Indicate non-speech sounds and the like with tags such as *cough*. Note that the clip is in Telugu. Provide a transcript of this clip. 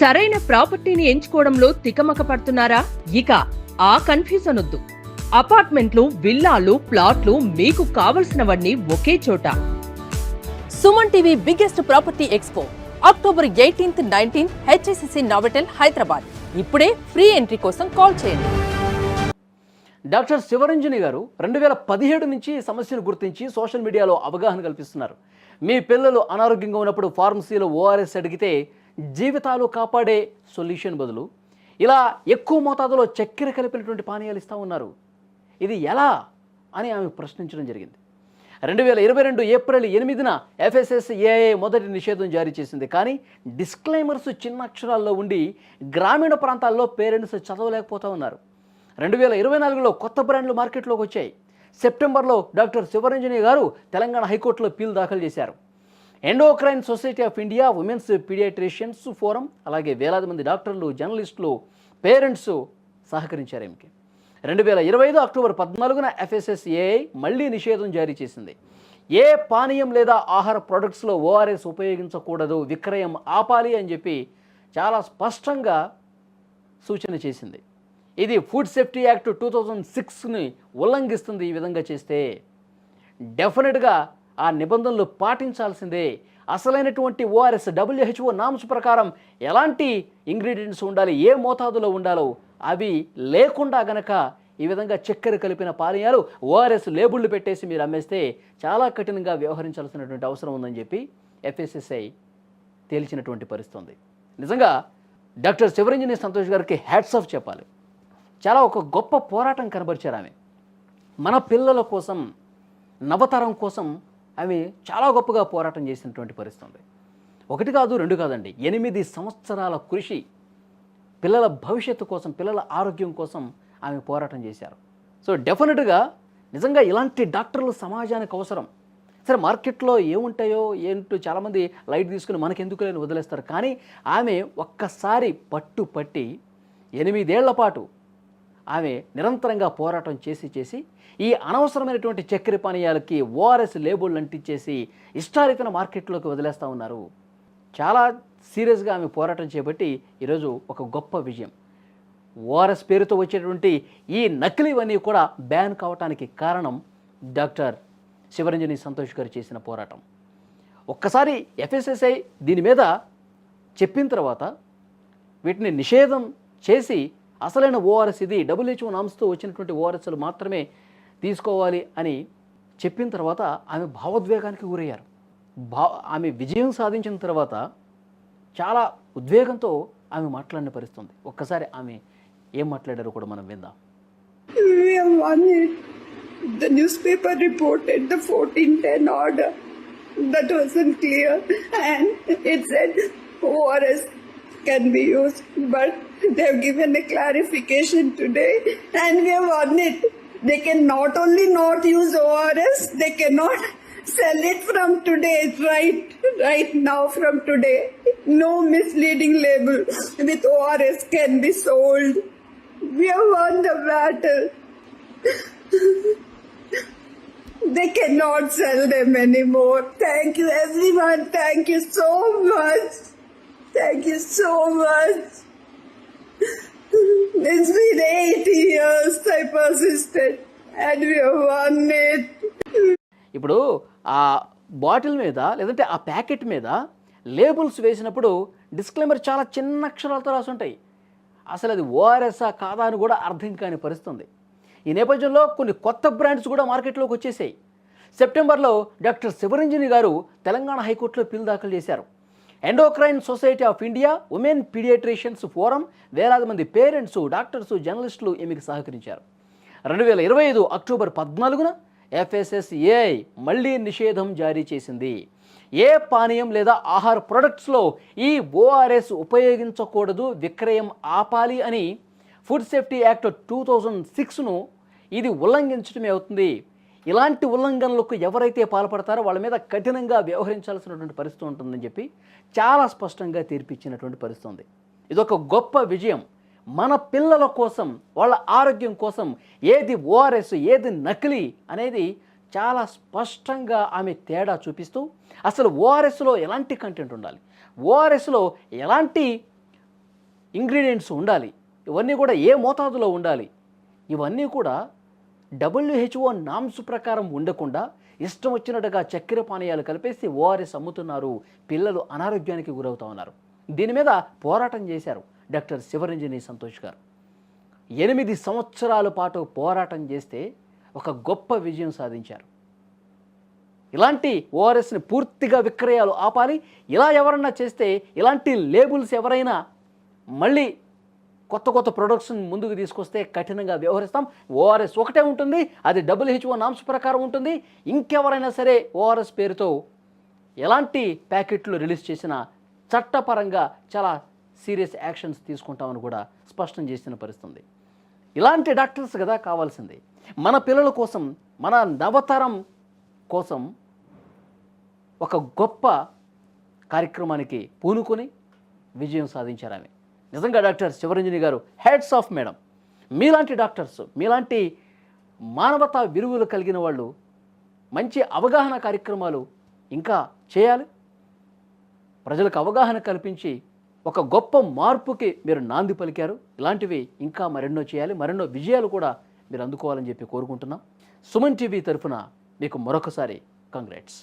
సరైన ప్రాపర్టీని ఎంచుకోవడంలో తికమక పడుతున్నారా ఇక ఆ కన్ఫ్యూజన్ వద్దు అపార్ట్మెంట్లు విల్లాలు ప్లాట్లు మీకు కావలసినవన్నీ ఒకే చోట. Suman TV biggest property expo October eighteenth nineteenth HSCC Novotel Hyderabad. ఇప్పుడే ఫ్రీ ఎంట్రీ కోసం కాల్ చేయండి. డాక్టర్ శివరంజని గారు రెండు వేల పదిహేడు నుంచి ఈ సమస్యను గుర్తించి సోషల్ మీడియాలో అవగాహన కల్పిస్తున్నారు. మీ పిల్లలు అనారోగ్యంగా ఉన్నప్పుడు ఫార్మసీలో ఓఆర్ఎస్ అడిగితే జీవితాలు కాపాడే సొల్యూషన్ బదులు ఇలా ఎక్కువ మోతాదులో చక్కెర కలిపినటువంటి పానీయాలు ఇస్తూ ఉన్నారు. ఇది ఎలా అని ఆమె ప్రశ్నించడం జరిగింది. రెండు వేల ఇరవై రెండు ఏప్రిల్ ఎనిమిదిన ఎఫ్ఎస్ఎస్ఏఐ మొదటి నిషేధం జారీ చేసింది. కానీ డిస్క్లైమర్స్ చిన్న అక్షరాల్లో ఉండి గ్రామీణ ప్రాంతాల్లో పేరెంట్స్ చదవలేకపోతూ ఉన్నారు. రెండు వేల ఇరవై నాలుగులో కొత్త బ్రాండ్లు మార్కెట్లోకి వచ్చాయి. సెప్టెంబర్లో డాక్టర్ శివరంజని గారు తెలంగాణ హైకోర్టులో పీల్ దాఖలు చేశారు. Endocrine society of India women's paediatricians forum అలాగే వేలాది మంది డాక్టర్లు జర్నలిస్టులు పేరెంట్స్ సహకరించారు ఈమెకి రెండు వేల ఇరవై ఐదు అక్టోబర్ పద్నాలుగున ఎఫ్ఎస్ఎస్ఏఐ మళ్ళీ నిషేధం జారీ చేసింది. ఏ పానీయం లేదా ఆహార ప్రొడక్ట్స్లో ఓఆర్ఎస్ ఉపయోగించకూడదు విక్రయం ఆపాలి అని చెప్పి చాలా స్పష్టంగా సూచన చేసింది. ఇది food safety act two thousand సిక్స్ని ఉల్లంఘిస్తుంది ఈ విధంగా చేస్తే డెఫినెట్గా ఆ నిబంధనలు పాటించాల్సిందే. అసలైనటువంటి ఓఆర్ఎస్ డబ్ల్యూహెచ్ఓ నామ్స్ ప్రకారం ఎలాంటి ఇంగ్రీడియంట్స్ ఉండాలి ఏ మోతాదులో ఉండాలో అవి లేకుండా గనక ఈ విధంగా చక్కెర కలిపిన పానీయాలు ఓఆర్ఎస్ లేబుళ్ళు పెట్టేసి మీరు అమ్మేస్తే చాలా కఠినంగా వ్యవహరించాల్సినటువంటి అవసరం ఉందని చెప్పి ఎఫ్ఎస్ఎస్ఐ తేల్చినటువంటి పరిస్థితి ఉంది నిజంగా డాక్టర్ శివరంజని సంతోష్ గారికి హ్యాట్స్ ఆఫ్ చెప్పాలి. చాలా ఒక గొప్ప పోరాటం కనబరిచారు ఆమె. మన పిల్లల కోసం నవతరం కోసం ఆమె చాలా గొప్పగా పోరాటం చేసినటువంటి పరిస్థితి ఉంది. ఒకటి కాదు రెండు కాదండి. ఎనిమిది సంవత్సరాల కృషి పిల్లల భవిష్యత్తు కోసం పిల్లల ఆరోగ్యం కోసం ఆమె పోరాటం చేశారు. సో డెఫినెట్గా నిజంగా ఇలాంటి డాక్టర్లు సమాజానికి అవసరం. సరే మార్కెట్లో ఏముంటాయో ఏంటో చాలామంది లైట్ తీసుకుని మనకెందుకు లేని వదిలేస్తారు. కానీ ఆమె ఒక్కసారి పట్టు పట్టి ఎనిమిదేళ్ళ పాటు ఆమె నిరంతరంగా పోరాటం చేసి చేసి ఈ అనవసరమైనటువంటి చక్కెర పానీయాలకి ఓఆర్ఎస్ లేబుల్ అంటించేసి ఇష్టారీతన మార్కెట్లోకి వదిలేస్తూ ఉన్నారు. చాలా సీరియస్గా ఆమె పోరాటం చేపట్టి ఈరోజు ఒక గొప్ప విజయం. ఓఆర్ఎస్ పేరుతో వచ్చేటువంటి ఈ నకిలీవన్నీ కూడా బ్యాన్ కావటానికి కారణం డాక్టర్ శివరంజని సంతోష్ గారు చేసిన పోరాటం. ఒక్కసారి ఎఫ్ఎస్ఎస్ఐ దీని మీద చెప్పిన తర్వాత వీటిని నిషేధం చేసి అసలైన ఓఆర్ఎస్ ఇది డబ్ల్యూహెచ్ఓ నామ్స్తో వచ్చినటువంటి ఓఆర్ఎస్లు మాత్రమే తీసుకోవాలి అని చెప్పిన తర్వాత ఆమె భావోద్వేగానికి గురయ్యారు భా ఆమె విజయం సాధించిన తర్వాత చాలా ఉద్వేగంతో ఆమె మాట్లాడిన పరిస్థితుంది ఒక్కసారి ఆమె ఏం మాట్లాడారో కూడా మనం విందాం The newspaper reported the 1410 order. That wasn't clear. And it said ORS can be used. But *laughs* they have given a clarification today. And we have won it. They can not only not use ORS, they cannot *laughs* sell it from today, It's right, right now from today. No misleading label with ORS can be sold. We have won the battle. *laughs* they cannot sell them anymore. Thank you, everyone. Thank you so much. Thank you so much. It's been eight years I persisted, and we have won it. ఇప్పుడు ఆ బాటిల్ మీద లేదంటే ఆ ప్యాకెట్ మీద లేబుల్స్ వేసినప్పుడు డిస్క్లైమర్ చాలా చిన్న అక్షరాలతో రాసి ఉంటాయి అసలు అది ఓఆర్ఎస్ఆ కాదా అని కూడా అర్థం కాని పరిస్థితుంది. ఈ నేపథ్యంలో కొన్ని కొత్త బ్రాండ్స్ కూడా మార్కెట్లోకి వచ్చేసాయి. సెప్టెంబర్లో డాక్టర్ శివరంజని గారు తెలంగాణ హైకోర్టులో పిల్ దాఖలు చేశారు. Endocrine society of India women paediatricians forum వేలాది మంది పేరెంట్స్ డాక్టర్స్ జర్నలిస్టులు ఈమెకు సహకరించారు. రెండు వేల ఇరవై ఐదు అక్టోబర్ పద్నాలుగున ఎఫ్ఎస్ఎస్ఏఐ మళ్ళీ నిషేధం జారీ చేసింది. ఏ పానీయం లేదా ఆహార ప్రొడక్ట్స్లో ఈ ఓఆర్ఎస్ ఉపయోగించకూడదు విక్రయం ఆపాలి అని food safety act two thousand సిక్స్ను ఇది ఉల్లంఘించడమే అవుతుంది. ఇలాంటి ఉల్లంఘనలకు ఎవరైతే పాల్పడతారో వాళ్ళ మీద కఠినంగా వ్యవహరించాల్సినటువంటి పరిస్థితి ఉంటుందని చెప్పి చాలా స్పష్టంగా తీర్పిచ్చినటువంటి పరిస్థితి ఉంది. ఇదొక గొప్ప విజయం. మన పిల్లల కోసం వాళ్ళ ఆరోగ్యం కోసం ఏది ఓఆర్ఎస్ ఏది నకిలీ అనేది చాలా స్పష్టంగా ఆమె తేడా చూపిస్తూ అసలు ఓఆర్ఎస్లో ఎలాంటి కంటెంట్ ఉండాలి? ఓఆర్ఎస్లో ఎలాంటి ఇంగ్రీడియంట్స్ ఉండాలి? ఇవన్నీ కూడా ఏ మోతాదులో ఉండాలి? ఇవన్నీ కూడా డబ్ల్యూహెచ్ఓ నామ్స్ ప్రకారం ఉండకుండా ఇష్టం వచ్చినట్టుగా చక్కెర పానీయాలు కలిపేసి ఓఆర్ఎస్ అమ్ముతున్నారు. పిల్లలు అనారోగ్యానికి గురవుతా ఉన్నారు. దీని మీద పోరాటం చేశారు డాక్టర్ శివరంజని సంతోష్ గారు. ఎనిమిది సంవత్సరాల పాటు పోరాటం చేస్తే ఒక గొప్ప విజయం సాధించారు. ఇలాంటి ఓఆర్ఎస్ని పూర్తిగా విక్రయాలు ఆపాలి. ఇలా ఎవరన్నా చేస్తే ఇలాంటి లేబుల్స్ ఎవరైనా మళ్ళీ కొత్త కొత్త ప్రొడక్ట్స్ని ముందుకు తీసుకొస్తే కఠినంగా వ్యవహరిస్తాం. ఓఆర్ఎస్ ఒకటే ఉంటుంది అది డబ్ల్యూహెచ్ఓ నామ్స్ ప్రకారం ఉంటుంది. ఇంకెవరైనా సరే ఓఆర్ఎస్ పేరుతో ఎలాంటి ప్యాకెట్లు రిలీజ్ చేసినా చట్టపరంగా చాలా సీరియస్ యాక్షన్స్ తీసుకుంటామని కూడా స్పష్టం చేసిన పరిస్థితుంది. ఇలాంటి డాక్టర్స్ కదా కావాల్సింది. మన పిల్లల కోసం మన నవతరం కోసం ఒక గొప్ప కార్యక్రమానికి పూనుకొని విజయం సాధించారు ఆమె. నిజంగా doctor Sivaranjani garu hats off madam మీలాంటి డాక్టర్స్ మీలాంటి మానవతా విలువలు కలిగిన వాళ్ళు మంచి అవగాహన కార్యక్రమాలు ఇంకా చేయాలి. ప్రజలకు అవగాహన కల్పించి ఒక గొప్ప మార్పుకి మీరు నాంది పలికారు. ఇలాంటివి ఇంకా మరెన్నో చేయాలి మరెన్నో విజయాలు కూడా మీరు అందుకోవాలని చెప్పి కోరుకుంటున్నాం. సుమన్ టీవీ తరఫున మీకు మరొకసారి కంగ్రాట్స్